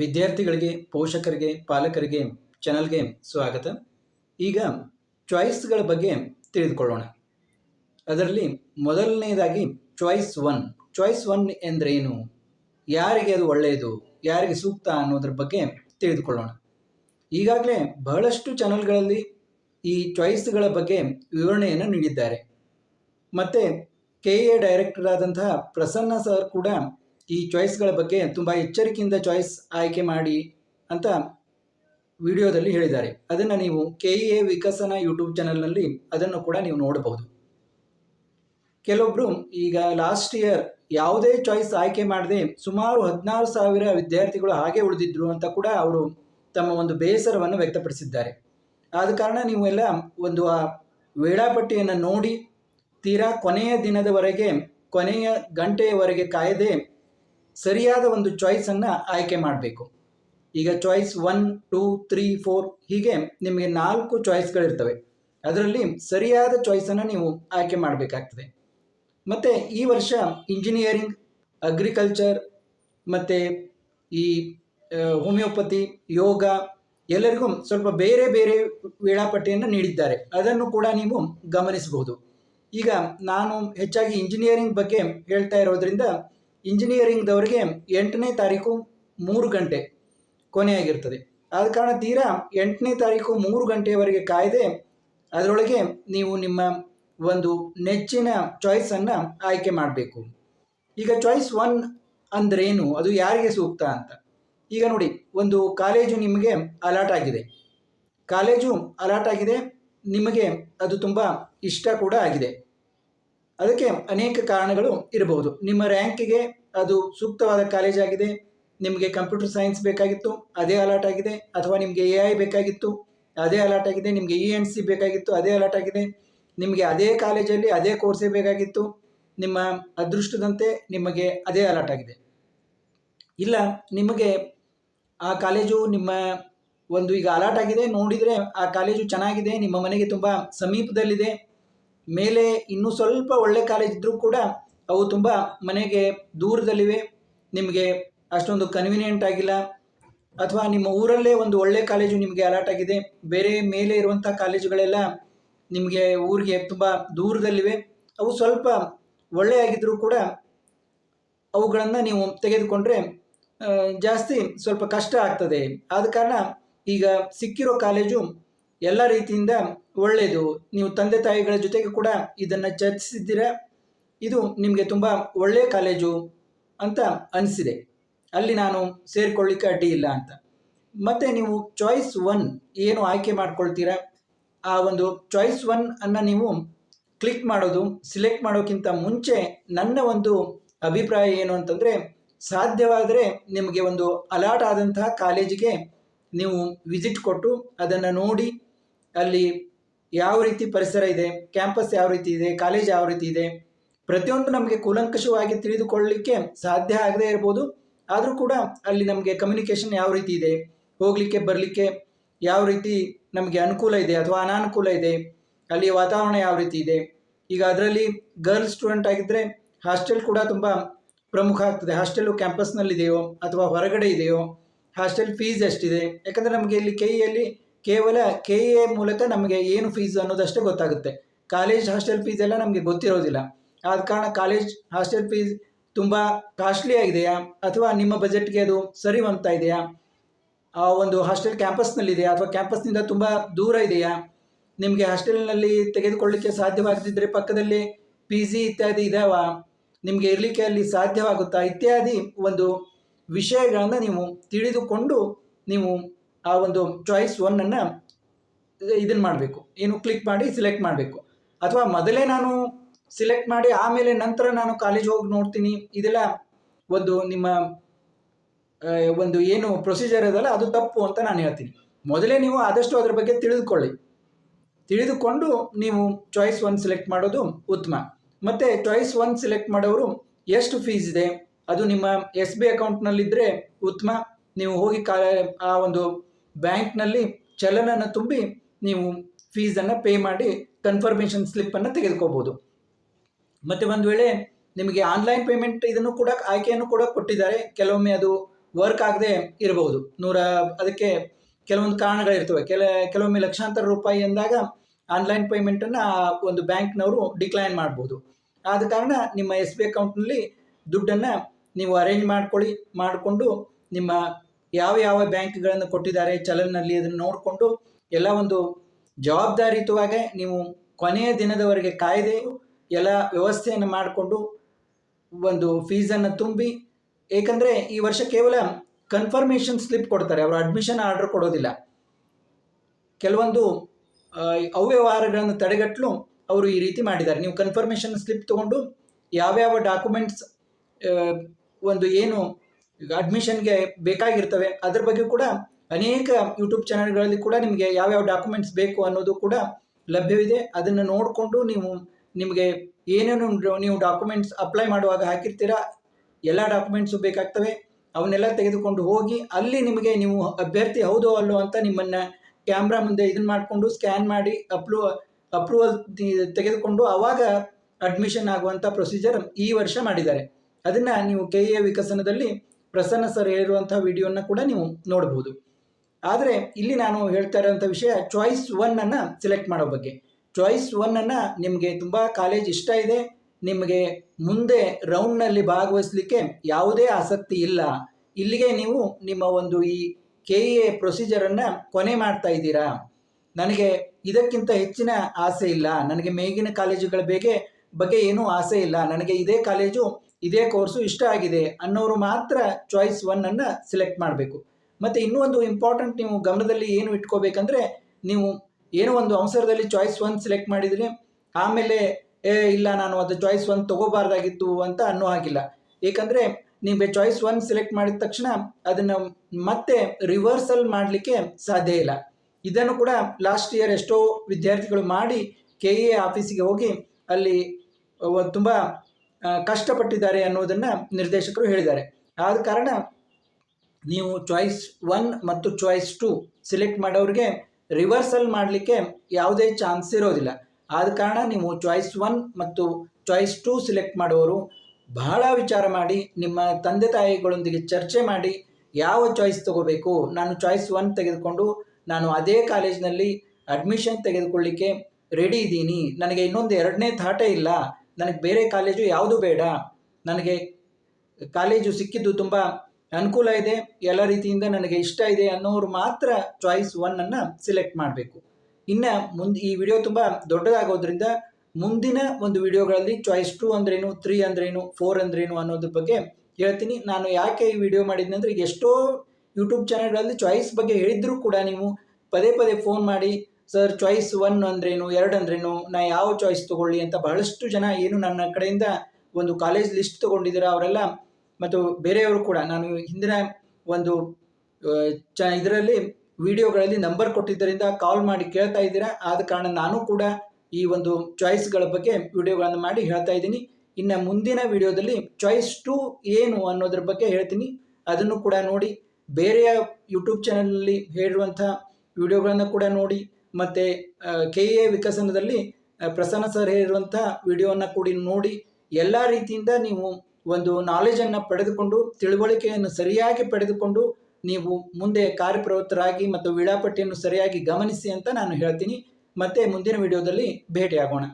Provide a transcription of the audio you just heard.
ವಿದ್ಯಾರ್ಥಿಗಳಿಗೆ, ಪೋಷಕರಿಗೆ, ಪಾಲಕರಿಗೆ ಚಾನಲ್ಗೆ ಸ್ವಾಗತ. ಈಗ ಚಾಯ್ಸ್ಗಳ ಬಗ್ಗೆ ತಿಳಿದುಕೊಳ್ಳೋಣ. ಅದರಲ್ಲಿ ಮೊದಲನೆಯದಾಗಿ ಚಾಯ್ಸ್ ಒನ್ ಚಾಯ್ಸ್ ಒನ್ ಎಂದರೇನು? ಯಾರಿಗೆ ಅದು ಒಳ್ಳೆಯದು? ಯಾರಿಗೆ ಸೂಕ್ತ ಅನ್ನೋದ್ರ ಬಗ್ಗೆ ತಿಳಿದುಕೊಳ್ಳೋಣ. ಈಗಾಗಲೇ ಬಹಳಷ್ಟು ಚಾನಲ್ಗಳಲ್ಲಿ ಈ ಚಾಯ್ಸ್ಗಳ ಬಗ್ಗೆ ವಿವರಣೆಯನ್ನು ನೀಡಿದ್ದಾರೆ. ಮತ್ತು ಕೆ ಎ ಡೈರೆಕ್ಟರ್ ಆದಂತಹ ಪ್ರಸನ್ನ ಸರ್ ಕೂಡ ಈ ಚಾಯ್ಸ್ಗಳ ಬಗ್ಗೆ ತುಂಬ ಎಚ್ಚರಿಕೆಯಿಂದ ಚಾಯ್ಸ್ ಆಯ್ಕೆ ಮಾಡಿ ಅಂತ ವಿಡಿಯೋದಲ್ಲಿ ಹೇಳಿದ್ದಾರೆ. ಅದನ್ನು ನೀವು ಕೆ ಎ ವಿಕಸನ ಯೂಟ್ಯೂಬ್ ಚಾನಲ್ನಲ್ಲಿ ಅದನ್ನು ಕೂಡ ನೀವು ನೋಡಬಹುದು. ಕೆಲವೊಬ್ಬರು ಈಗ ಲಾಸ್ಟ್ ಇಯರ್ ಯಾವುದೇ ಚಾಯ್ಸ್ ಆಯ್ಕೆ ಮಾಡದೆ ಸುಮಾರು ಹದಿನಾರು ಸಾವಿರ ವಿದ್ಯಾರ್ಥಿಗಳು ಹಾಗೆ ಉಳಿದಿದ್ರು ಅಂತ ಕೂಡ ಅವರು ತಮ್ಮ ಒಂದು ಬೇಸರವನ್ನು ವ್ಯಕ್ತಪಡಿಸಿದ್ದಾರೆ. ಆದ ಕಾರಣ ನೀವು ಎಲ್ಲ ಒಂದು ಆ ವೇಳಾಪಟ್ಟಿಯನ್ನು ನೋಡಿ, ತೀರಾ ಕೊನೆಯ ದಿನದವರೆಗೆ, ಕೊನೆಯ ಗಂಟೆಯವರೆಗೆ ಕಾಯದೆ ಸರಿಯಾದ ಒಂದು ಚಾಯ್ಸನ್ನು ಆಯ್ಕೆ ಮಾಡಬೇಕು. ಈಗ choice one two three four ಹೀಗೆ ನಿಮಗೆ ನಾಲ್ಕು ಚಾಯ್ಸ್ಗಳಿರ್ತವೆ ಅದರಲ್ಲಿ ಸರಿಯಾದ ಚಾಯ್ಸನ್ನು ನೀವು ಆಯ್ಕೆ ಮಾಡಬೇಕಾಗ್ತದೆ. ಮತ್ತು ಈ ವರ್ಷ ಇಂಜಿನಿಯರಿಂಗ್ ಅಗ್ರಿಕಲ್ಚರ್ ಮತ್ತು ಈ ಹೋಮಿಯೋಪತಿ ಯೋಗ ಎಲ್ಲರಿಗೂ ಸ್ವಲ್ಪ ಬೇರೆ ಬೇರೆ ವೇಳಾಪಟ್ಟಿಯನ್ನು ನೀಡಿದ್ದಾರೆ. ಅದನ್ನು ಕೂಡ ನೀವು ಗಮನಿಸಬಹುದು. ಈಗ ನಾನು ಹೆಚ್ಚಾಗಿ ಇಂಜಿನಿಯರಿಂಗ್ ಬಗ್ಗೆ ಹೇಳ್ತಾ ಇರೋದ್ರಿಂದ ಇಂಜಿನಿಯರಿಂಗ್ದವರಿಗೆ ಎಂಟನೇ ತಾರೀಕು ಮೂರು ಗಂಟೆ ಕೊನೆಯಾಗಿರ್ತದೆ. ಆದ ಕಾರಣ ತೀರಾ ಎಂಟನೇ ತಾರೀಕು ಮೂರು ಗಂಟೆಯವರೆಗೆ ಕಾಯ್ದೆ ಅದರೊಳಗೆ ನೀವು ನಿಮ್ಮ ಒಂದು ನೆಚ್ಚಿನ ಚಾಯ್ಸನ್ನು ಆಯ್ಕೆ ಮಾಡಬೇಕು. ಈಗ ಚಾಯ್ಸ್ ಒನ್ ಅಂದ್ರೇನು? ಅದು ಯಾರಿಗೆ ಸೂಕ್ತ ಅಂತ? ಈಗ ನೋಡಿ, ಒಂದು ಕಾಲೇಜು ನಿಮಗೆ ಅಲಾಟ್ ಆಗಿದೆ. ಕಾಲೇಜು ಅಲಾಟ್ ಆಗಿದೆ, ನಿಮಗೆ ಅದು ತುಂಬ ಇಷ್ಟ ಕೂಡ ಆಗಿದೆ. ಅದಕ್ಕೆ ಅನೇಕ ಕಾರಣಗಳು ಇರಬಹುದು. ನಿಮ್ಮ ರ್ಯಾಂಕಿಗೆ ಅದು ಸೂಕ್ತವಾದ ಕಾಲೇಜ್ ಆಗಿದೆ, ನಿಮಗೆ ಕಂಪ್ಯೂಟರ್ ಸೈನ್ಸ್ ಬೇಕಾಗಿತ್ತು, ಅದೇ ಅಲಾಟ್ ಆಗಿದೆ, ಅಥವಾ ನಿಮಗೆ ಎ ಐ ಬೇಕಾಗಿತ್ತು, ಅದೇ ಅಲಾಟ್ ಆಗಿದೆ, ನಿಮಗೆ ಇ ಎನ್ ಸಿ ಬೇಕಾಗಿತ್ತು, ಅದೇ ಅಲಾಟ್ ಆಗಿದೆ, ನಿಮಗೆ ಅದೇ ಕಾಲೇಜಲ್ಲಿ ಅದೇ ಕೋರ್ಸೇ ಬೇಕಾಗಿತ್ತು, ನಿಮ್ಮ ಅದೃಷ್ಟದಂತೆ ನಿಮಗೆ ಅದೇ ಅಲಾಟ್ ಆಗಿದೆ. ಇಲ್ಲ, ನಿಮಗೆ ಆ ಕಾಲೇಜು ನಿಮ್ಮ ಒಂದು ಈಗ ಅಲಾಟ್ ಆಗಿದೆ, ನೋಡಿದರೆ ಆ ಕಾಲೇಜು ಚೆನ್ನಾಗಿದೆ, ನಿಮ್ಮ ಮನೆಗೆ ತುಂಬ ಸಮೀಪದಲ್ಲಿದೆ ಮೇಲೆ ಇನ್ನೂ ಸ್ವಲ್ಪ ಒಳ್ಳೆ ಕಾಲೇಜ್ ಇದ್ದರೂ ಕೂಡ ಅವು ತುಂಬ ಮನೆಗೆ ದೂರದಲ್ಲಿವೆ. ನಿಮಗೆ ಅಷ್ಟೊಂದು ಕನ್ವಿನಿಯೆಂಟ್ ಆಗಿಲ್ಲ. ಅಥವಾ ನಿಮ್ಮ ಊರಲ್ಲೇ ಒಂದು ಒಳ್ಳೆ ಕಾಲೇಜು ನಿಮಗೆ ಅಲಾಟ್ ಆಗಿದೆ. ಬೇರೆ ಮೇಲೆ ಇರುವಂಥ ಕಾಲೇಜುಗಳೆಲ್ಲ ನಿಮಗೆ ಊರಿಗೆ ತುಂಬ ದೂರದಲ್ಲಿವೆ. ಅವು ಸ್ವಲ್ಪ ಒಳ್ಳೆಯಾಗಿದ್ದರೂ ಕೂಡ ಅವುಗಳನ್ನು ನೀವು ತೆಗೆದುಕೊಂಡ್ರೆ ಜಾಸ್ತಿ ಸ್ವಲ್ಪ ಕಷ್ಟ ಆಗ್ತದೆ. ಆದ ಕಾರಣ ಈಗ ಸಿಕ್ಕಿರೋ ಕಾಲೇಜು ಎಲ್ಲ ರೀತಿಯಿಂದ ಒಳ್ಳೆಯದು. ನೀವು ತಂದೆ ತಾಯಿಗಳ ಜೊತೆಗೆ ಕೂಡ ಇದನ್ನು ಚರ್ಚಿಸಿದ್ದೀರ. ಇದು ನಿಮಗೆ ತುಂಬ ಒಳ್ಳೆಯ ಕಾಲೇಜು ಅಂತ ಅನಿಸಿದೆ. ಅಲ್ಲಿ ನಾನು ಸೇರಿಕೊಳ್ಳಿಕ್ಕೆ ಅಡ್ಡಿ ಇಲ್ಲ ಅಂತ. ಮತ್ತು ನೀವು ಚಾಯ್ಸ್ ಒನ್ ಏನು ಆಯ್ಕೆ ಮಾಡ್ಕೊಳ್ತೀರಾ? ಆ ಒಂದು ಚಾಯ್ಸ್ ಒನ್ ಅನ್ನು ನೀವು ಕ್ಲಿಕ್ ಮಾಡೋದು, ಸಿಲೆಕ್ಟ್ ಮಾಡೋಕ್ಕಿಂತ ಮುಂಚೆ ನನ್ನ ಒಂದು ಅಭಿಪ್ರಾಯ ಏನು ಅಂತಂದರೆ, ಸಾಧ್ಯವಾದರೆ ನಿಮಗೆ ಒಂದು ಅಲಾಟ್ ಆದಂತಹ ಕಾಲೇಜಿಗೆ ನೀವು ವಿಸಿಟ್ ಕೊಟ್ಟು ಅದನ್ನು ನೋಡಿ ಅಲ್ಲಿ ಯಾವ ರೀತಿ ಪರಿಸರ ಇದೆ ಕ್ಯಾಂಪಸ್ ಯಾವ ರೀತಿ ಇದೆ ಕಾಲೇಜ್ ಯಾವ ರೀತಿ ಇದೆ, ಪ್ರತಿಯೊಂದು ನಮಗೆ ಕೂಲಂಕಷವಾಗಿ ತಿಳಿದುಕೊಳ್ಳಲಿಕ್ಕೆ ಸಾಧ್ಯ ಆಗದೇ ಇರ್ಬೋದು. ಆದರೂ ಕೂಡ ಅಲ್ಲಿ ನಮಗೆ ಕಮ್ಯುನಿಕೇಷನ್ ಯಾವ ರೀತಿ ಇದೆ, ಹೋಗಲಿಕ್ಕೆ, ಬರಲಿಕ್ಕೆ ಯಾವ ರೀತಿ ನಮಗೆ ಅನುಕೂಲ ಇದೆ ಅಥವಾ ಅನಾನುಕೂಲ ಇದೆ, ಅಲ್ಲಿ ವಾತಾವರಣ ಯಾವ ರೀತಿ ಇದೆ. ಈಗ ಅದರಲ್ಲಿ ಗರ್ಲ್ಸ್ ಸ್ಟೂಡೆಂಟ್ ಆಗಿದ್ದರೆ ಹಾಸ್ಟೆಲ್ ಕೂಡ ತುಂಬ ಪ್ರಮುಖ ಆಗ್ತದೆ. ಹಾಸ್ಟೆಲು ಕ್ಯಾಂಪಸ್ನಲ್ಲಿದೆಯೋ ಅಥವಾ ಹೊರಗಡೆ ಇದೆಯೋ ಹಾಸ್ಟೆಲ್ ಫೀಸ್ ಎಷ್ಟಿದೆ? ಯಾಕಂದರೆ ನಮಗೆ ಇಲ್ಲಿ ಕೈಯಲ್ಲಿ ಕೇವಲ ಕೆ ಎ ಮೂಲಕ ನಮಗೆ ಏನು ಫೀಸ್ ಅನ್ನೋದಷ್ಟೇ ಗೊತ್ತಾಗುತ್ತೆ. ಕಾಲೇಜ್ ಹಾಸ್ಟೆಲ್ ಫೀಸ್ ಎಲ್ಲ ನಮಗೆ ಗೊತ್ತಿರೋದಿಲ್ಲ. ಆದ ಕಾರಣ ಕಾಲೇಜ್ ಹಾಸ್ಟೆಲ್ ಫೀಸ್ ತುಂಬ ಕಾಸ್ಟ್ಲಿ ಆಗಿದೆಯಾ? ಅಥವಾ ನಿಮ್ಮ ಬಜೆಟ್ಗೆ ಅದು ಸರಿ ಹೊಂದ್ತಾ ಇದೆಯಾ? ಆ ಒಂದು ಹಾಸ್ಟೆಲ್ ಕ್ಯಾಂಪಸ್ನಲ್ಲಿದೆಯಾ ಅಥವಾ ಕ್ಯಾಂಪಸ್ನಿಂದ ತುಂಬ ದೂರ ಇದೆಯಾ? ನಿಮಗೆ ಹಾಸ್ಟೆಲ್ನಲ್ಲಿ ತೆಗೆದುಕೊಳ್ಳಿಕ್ಕೆ ಸಾಧ್ಯವಾಗದಿದ್ದರೆ ಪಕ್ಕದಲ್ಲಿ ಪಿ ಜಿ ಇತ್ಯಾದಿ ಇದಾವ? ನಿಮಗೆ ಇರಲಿಕ್ಕೆ ಅಲ್ಲಿ ಸಾಧ್ಯವಾಗುತ್ತಾ? ಇತ್ಯಾದಿ ಒಂದು ವಿಷಯಗಳನ್ನು ನೀವು ತಿಳಿದುಕೊಂಡು ನೀವು ಆ ಒಂದು ಚಾಯ್ಸ್ ಒನ್ನನ್ನು ಇದನ್ನು ಮಾಡಬೇಕು. ಏನು ಕ್ಲಿಕ್ ಮಾಡಿ ಸಿಲೆಕ್ಟ್ ಮಾಡಬೇಕು. ಅಥವಾ ಮೊದಲೇ ನಾನು ಸಿಲೆಕ್ಟ್ ಮಾಡಿ ಆಮೇಲೆ ನಂತರ ನಾನು ಕಾಲೇಜ್ ಹೋಗಿ ನೋಡ್ತೀನಿ. ಇದೆಲ್ಲ ಒಂದು ನಿಮ್ಮ ಒಂದು ಏನು ಪ್ರೊಸೀಜರ್ ಇದೆಲ್ಲ ಅದು ತಪ್ಪು ಅಂತ ನಾನು ಹೇಳ್ತೀನಿ. ಮೊದಲೇ ನೀವು ಆದಷ್ಟು ಅದ್ರ ಬಗ್ಗೆ ತಿಳಿದುಕೊಳ್ಳಿ. ತಿಳಿದುಕೊಂಡು ನೀವು ಚಾಯ್ಸ್ ಒನ್ ಸೆಲೆಕ್ಟ್ ಮಾಡೋದು ಉತ್ತಮ. ಮತ್ತು ಚಾಯ್ಸ್ ಒನ್ ಸೆಲೆಕ್ಟ್ ಮಾಡೋರು ಎಷ್ಟು ಫೀಸ್ ಇದೆ? ಅದು ನಿಮ್ಮ ಎಸ್ ಬಿ ಅಕೌಂಟ್ನಲ್ಲಿದ್ದರೆ ಉತ್ತಮ. ನೀವು ಹೋಗಿ ಕಾ, ಆ ಒಂದು ಬ್ಯಾಂಕ್ನಲ್ಲಿ ಚಲನನ್ನು ತುಂಬಿ ನೀವು ಫೀಸನ್ನು ಪೇ ಮಾಡಿ ಕನ್ಫರ್ಮೇಷನ್ ಸ್ಲಿಪ್ಪನ್ನು ತೆಗೆದುಕೋಬೋದು. ಮತ್ತು ಒಂದು ವೇಳೆ ನಿಮಗೆ ಆನ್ಲೈನ್ ಪೇಮೆಂಟ್ ಇದನ್ನು ಕೂಡ, ಆಯ್ಕೆಯನ್ನು ಕೂಡ ಕೊಟ್ಟಿದ್ದಾರೆ, ಕೆಲವೊಮ್ಮೆ ಅದು ವರ್ಕ್ ಆಗದೆ ಇರಬಹುದು. ನೂರ, ಅದಕ್ಕೆ ಕೆಲವೊಂದು ಕಾರಣಗಳಿರ್ತವೆ. ಕೆಲ, ಕೆಲವೊಮ್ಮೆ ಲಕ್ಷಾಂತರ ರೂಪಾಯಿ ಎಂದಾಗ ಆನ್ಲೈನ್ ಪೇಮೆಂಟನ್ನು ಒಂದು ಬ್ಯಾಂಕ್ನವರು ಡಿಕ್ಲೈನ್ ಮಾಡ್ಬೋದು. ಆದ ಕಾರಣ ನಿಮ್ಮ ಎಸ್ ಬಿ ಅಕೌಂಟ್ನಲ್ಲಿ ದುಡ್ಡನ್ನು ನೀವು ಅರೇಂಜ್ ಮಾಡ್ಕೊಳ್ಳಿ, ಮಾಡಿಕೊಂಡು ನಿಮ್ಮ ಯಾವ ಯಾವ ಬ್ಯಾಂಕ್ಗಳನ್ನು ಕೊಟ್ಟಿದ್ದಾರೆ ಚಲನ್ನಲ್ಲಿ ಅದನ್ನು ನೋಡಿಕೊಂಡು ಎಲ್ಲ ಒಂದು ಜವಾಬ್ದಾರಿಯುತವಾಗಿ ನೀವು ಕೊನೆಯ ದಿನದವರೆಗೆ ಕಾಯ್ದೆ ಎಲ್ಲ ವ್ಯವಸ್ಥೆಯನ್ನು ಮಾಡಿಕೊಂಡು ಒಂದು ಫೀಸನ್ನು ತುಂಬಿ, ಏಕೆಂದರೆ ಈ ವರ್ಷ ಕೇವಲ ಕನ್ಫರ್ಮೇಷನ್ ಸ್ಲಿಪ್ ಕೊಡ್ತಾರೆ, ಅವರು ಅಡ್ಮಿಷನ್ ಆರ್ಡರ್ ಕೊಡೋದಿಲ್ಲ. ಕೆಲವೊಂದು ಅವ್ಯವಹಾರಗಳನ್ನು ತಡೆಗಟ್ಟಲು ಅವರು ಈ ರೀತಿ ಮಾಡಿದ್ದಾರೆ. ನೀವು ಕನ್ಫರ್ಮೇಷನ್ ಸ್ಲಿಪ್ ತಗೊಂಡು ಯಾವ್ಯಾವ ಡಾಕ್ಯುಮೆಂಟ್ಸ್ ಒಂದು ಏನು ಅಡ್ಮಿಷನ್ಗೆ ಬೇಕಾಗಿರ್ತವೆ. ಅದ್ರ ಬಗ್ಗೆ ಕೂಡ ಅನೇಕ ಯೂಟ್ಯೂಬ್ ಚಾನಲ್ಗಳಲ್ಲಿ ಕೂಡ ನಿಮಗೆ ಯಾವ್ಯಾವ ಡಾಕ್ಯುಮೆಂಟ್ಸ್ ಬೇಕು ಅನ್ನೋದು ಕೂಡ ಲಭ್ಯವಿದೆ. ಅದನ್ನು ನೋಡಿಕೊಂಡು ನೀವು ನಿಮಗೆ ಏನೇನು ನೀವು ಡಾಕ್ಯುಮೆಂಟ್ಸ್ ಅಪ್ಲೈ ಮಾಡುವಾಗ ಹಾಕಿರ್ತೀರಾ, ಎಲ್ಲ ಡಾಕ್ಯುಮೆಂಟ್ಸು ಬೇಕಾಗ್ತವೆ. ಅವನ್ನೆಲ್ಲ ತೆಗೆದುಕೊಂಡು ಹೋಗಿ ಅಲ್ಲಿ ನಿಮಗೆ ನೀವು ಅಭ್ಯರ್ಥಿ ಹೌದೋ ಅಲ್ಲೋ ಅಂತ ನಿಮ್ಮನ್ನು ಕ್ಯಾಮ್ರಾ ಮುಂದೆ ಇದನ್ನ ಮಾಡಿಕೊಂಡು ಸ್ಕ್ಯಾನ್ ಮಾಡಿ ಅಪ್ಲೂ ಅಪ್ರೂವಲ್ ತೆಗೆದುಕೊಂಡು ಆವಾಗ ಅಡ್ಮಿಷನ್ ಆಗುವಂಥ ಪ್ರೊಸೀಜರ್ ಈ ವರ್ಷ ಮಾಡಿದ್ದಾರೆ. ಅದನ್ನು ನೀವು ಕೆ ಎ ವಿಕಸನದಲ್ಲಿ ಪ್ರಸನ್ನ ಸರ್ ಹೇಳಿರುವಂಥ ವಿಡಿಯೋನ ಕೂಡ ನೀವು ನೋಡ್ಬೋದು. ಆದರೆ ಇಲ್ಲಿ ನಾನು ಹೇಳ್ತಾ ಇರೋಂಥ ವಿಷಯ ಚಾಯ್ಸ್ ಒನ್ನನ್ನು ಸೆಲೆಕ್ಟ್ ಮಾಡೋ ಬಗ್ಗೆ. ಚಾಯ್ಸ್ ಒನ್ನನ್ನು ನಿಮಗೆ ತುಂಬ ಕಾಲೇಜ್ ಇಷ್ಟ ಇದೆ, ನಿಮಗೆ ಮುಂದೆ ರೌಂಡ್ನಲ್ಲಿ ಭಾಗವಹಿಸಲಿಕ್ಕೆ ಯಾವುದೇ ಆಸಕ್ತಿ ಇಲ್ಲ. ಇಲ್ಲಿಗೆ ನೀವು ನಿಮ್ಮ ಒಂದು ಈ ಕೆ ಎ ಪ್ರೊಸೀಜರನ್ನು ಕೊನೆ ಮಾಡ್ತಾ ಇದ್ದೀರಾ? ನನಗೆ ಇದಕ್ಕಿಂತ ಹೆಚ್ಚಿನ ಆಸೆ ಇಲ್ಲ. ನನಗೆ ಮೇಗಿನ ಕಾಲೇಜುಗಳ ಬೇಗೆ ಬಗ್ಗೆ ಏನೂ ಆಸೆ ಇಲ್ಲ. ನನಗೆ ಇದೇ ಕಾಲೇಜು ಇದೇ ಕೋರ್ಸು ಇಷ್ಟ ಆಗಿದೆ ಅನ್ನೋರು ಮಾತ್ರ ಚಾಯ್ಸ್ ಒನ್ನನ್ನು ಸೆಲೆಕ್ಟ್ ಮಾಡಬೇಕು. ಮತ್ತು ಇನ್ನೂ ಒಂದು ಇಂಪಾರ್ಟೆಂಟ್ ನೀವು ಗಮನದಲ್ಲಿ ಏನು ಇಟ್ಕೋಬೇಕಂದ್ರೆ ನೀವು ಏನೋ ಒಂದು ಅವಸರದಲ್ಲಿ ಚಾಯ್ಸ್ ಒನ್ ಸೆಲೆಕ್ಟ್ ಮಾಡಿದರೆ ಆಮೇಲೆ, ಏ, ಇಲ್ಲ, ನಾನು ಅದು ಚಾಯ್ಸ್ ಒನ್ ತಗೋಬಾರ್ದಾಗಿತ್ತು ಅಂತ ಅನ್ನೋ ಹಾಗಿಲ್ಲ. ಏಕೆಂದರೆ ನಿಮಗೆ ಚಾಯ್ಸ್ ಒನ್ ಸೆಲೆಕ್ಟ್ ಮಾಡಿದ ತಕ್ಷಣ ಅದನ್ನು ಮತ್ತೆ ರಿವರ್ಸಲ್ ಮಾಡಲಿಕ್ಕೆ ಸಾಧ್ಯ ಇಲ್ಲ. ಇದನ್ನು ಕೂಡ ಲಾಸ್ಟ್ ಇಯರ್ ಎಷ್ಟೋ ವಿದ್ಯಾರ್ಥಿಗಳು ಮಾಡಿ ಕೆ ಎ ಆಫೀಸಿಗೆ ಹೋಗಿ ಅಲ್ಲಿ ತುಂಬ ಕಷ್ಟಪಟ್ಟಿದ್ದಾರೆ ಅನ್ನೋದನ್ನು ನಿರ್ದೇಶಕರು ಹೇಳಿದ್ದಾರೆ. ಆದ ಕಾರಣ ನೀವು ಚಾಯ್ಸ್ ಒನ್ ಮತ್ತು ಚಾಯ್ಸ್ ಟು ಸಿಲೆಕ್ಟ್ ಮಾಡೋರಿಗೆ ರಿವರ್ಸಲ್ ಮಾಡಲಿಕ್ಕೆ ಯಾವುದೇ ಚಾನ್ಸ್ ಇರೋದಿಲ್ಲ. ಆದ ಕಾರಣ ನೀವು ಚಾಯ್ಸ್ ಒನ್ ಮತ್ತು ಚಾಯ್ಸ್ ಟು ಸಿಲೆಕ್ಟ್ ಮಾಡುವವರು ಬಹಳ ವಿಚಾರ ಮಾಡಿ, ನಿಮ್ಮ ತಂದೆ ತಾಯಿಗಳೊಂದಿಗೆ ಚರ್ಚೆ ಮಾಡಿ, ಯಾವ ಚಾಯ್ಸ್ ತಗೋಬೇಕು? ನಾನು ಚಾಯ್ಸ್ ಒನ್ ತೆಗೆದುಕೊಂಡು ನಾನು ಅದೇ ಕಾಲೇಜಿನಲ್ಲಿ ಅಡ್ಮಿಷನ್ ತೆಗೆದುಕೊಳ್ಳಿಕ್ಕೆ ರೆಡಿ ಇದ್ದೀನಿ. ನನಗೆ ಇನ್ನೊಂದು ಎರಡನೇ ಥಾಟೇ ಇಲ್ಲ. ನನಗೆ ಬೇರೆ ಕಾಲೇಜು ಯಾವುದು ಬೇಡ. ನನಗೆ ಕಾಲೇಜು ಸಿಕ್ಕಿದ್ದು ತುಂಬ ಅನುಕೂಲ ಇದೆ. ಎಲ್ಲ ರೀತಿಯಿಂದ ನನಗೆ ಇಷ್ಟ ಇದೆ ಅನ್ನೋರು ಮಾತ್ರ ಚಾಯ್ಸ್ ಒನ್ನನ್ನು ಸೆಲೆಕ್ಟ್ ಮಾಡಬೇಕು. ಇನ್ನು ಮುಂದೆ ಈ ವಿಡಿಯೋ ತುಂಬ ದೊಡ್ಡದಾಗೋದ್ರಿಂದ ಮುಂದಿನ ಒಂದು ವಿಡಿಯೋಗಳಲ್ಲಿ ಚಾಯ್ಸ್ ಟು ಅಂದ್ರೇನು ತ್ರೀ ಅಂದ್ರೇನು ಫೋರ್ ಅಂದ್ರೇನು ಅನ್ನೋದ್ರ ಬಗ್ಗೆ ಹೇಳ್ತೀನಿ. ನಾನು ಯಾಕೆ ಈ ವಿಡಿಯೋ ಮಾಡಿದ್ನಿ ಅಂದರೆ ಈಗ ಎಷ್ಟೋ ಯೂಟ್ಯೂಬ್ ಚಾನಲ್ಗಳಲ್ಲಿ ಚಾಯ್ಸ್ ಬಗ್ಗೆ ಹೇಳಿದರೂ ಕೂಡ ನೀವು ಪದೇ ಪದೇ ಫೋನ್ ಮಾಡಿ ಸರ್ ಚಾಯ್ಸ್ ಒನ್ ಅಂದ್ರೇನು, ಎರಡು ಅಂದ್ರೇನು, ನಾ ಯಾವ ಚಾಯ್ಸ್ ತೊಗೊಳ್ಳಿ ಅಂತ ಬಹಳಷ್ಟು ಜನ ಏನು ನನ್ನ ಕಡೆಯಿಂದ ಒಂದು ಕಾಲೇಜ್ ಲಿಸ್ಟ್ ತೊಗೊಂಡಿದ್ದೀರಾ ಅವರೆಲ್ಲ, ಮತ್ತು ಬೇರೆಯವರು ಕೂಡ ನಾನು ಹಿಂದಿನ ಒಂದು ಚ, ಇದರಲ್ಲಿ ವಿಡಿಯೋಗಳಲ್ಲಿ ನಂಬರ್ ಕೊಟ್ಟಿದ್ದರಿಂದ ಕಾಲ್ ಮಾಡಿ ಕೇಳ್ತಾ ಇದ್ದೀರಾ, ಆದ ಕಾರಣ ನಾನು ಕೂಡ ಈ ಒಂದು ಚಾಯ್ಸ್ಗಳ ಬಗ್ಗೆ ವಿಡಿಯೋಗಳನ್ನು ಮಾಡಿ ಹೇಳ್ತಾ ಇದ್ದೀನಿ. ಇನ್ನು ಮುಂದಿನ ವಿಡಿಯೋದಲ್ಲಿ ಚಾಯ್ಸ್ ಟು ಏನು ಅನ್ನೋದ್ರ ಬಗ್ಗೆ ಹೇಳ್ತೀನಿ. ಅದನ್ನು ಕೂಡ ನೋಡಿ, ಬೇರೆಯ ಯೂಟ್ಯೂಬ್ ಚಾನಲಲ್ಲಿ ಹೇಳಿರುವಂಥ ವಿಡಿಯೋಗಳನ್ನು ಕೂಡ ನೋಡಿ ಮತ್ತು ಕೆ ಎ ವಿಕಸನದಲ್ಲಿ ಪ್ರಸನ್ನ ಸರ್ ಹೇಳುವಂಥ ವಿಡಿಯೋವನ್ನು ಕೂಡಿ ನೋಡಿ, ಎಲ್ಲ ರೀತಿಯಿಂದ ನೀವು ಒಂದು ನಾಲೆಜನ್ನು ಪಡೆದುಕೊಂಡು, ತಿಳುವಳಿಕೆಯನ್ನು ಸರಿಯಾಗಿ ಪಡೆದುಕೊಂಡು, ನೀವು ಮುಂದೆ ಕಾರ್ಯಪ್ರವೃತ್ತರಾಗಿ ಮತ್ತು ವೇಳಾಪಟ್ಟಿಯನ್ನು ಸರಿಯಾಗಿ ಗಮನಿಸಿ ಅಂತ ನಾನು ಹೇಳ್ತೀನಿ. ಮತ್ತೆ ಮುಂದಿನ ವಿಡಿಯೋದಲ್ಲಿ ಭೇಟಿಯಾಗೋಣ.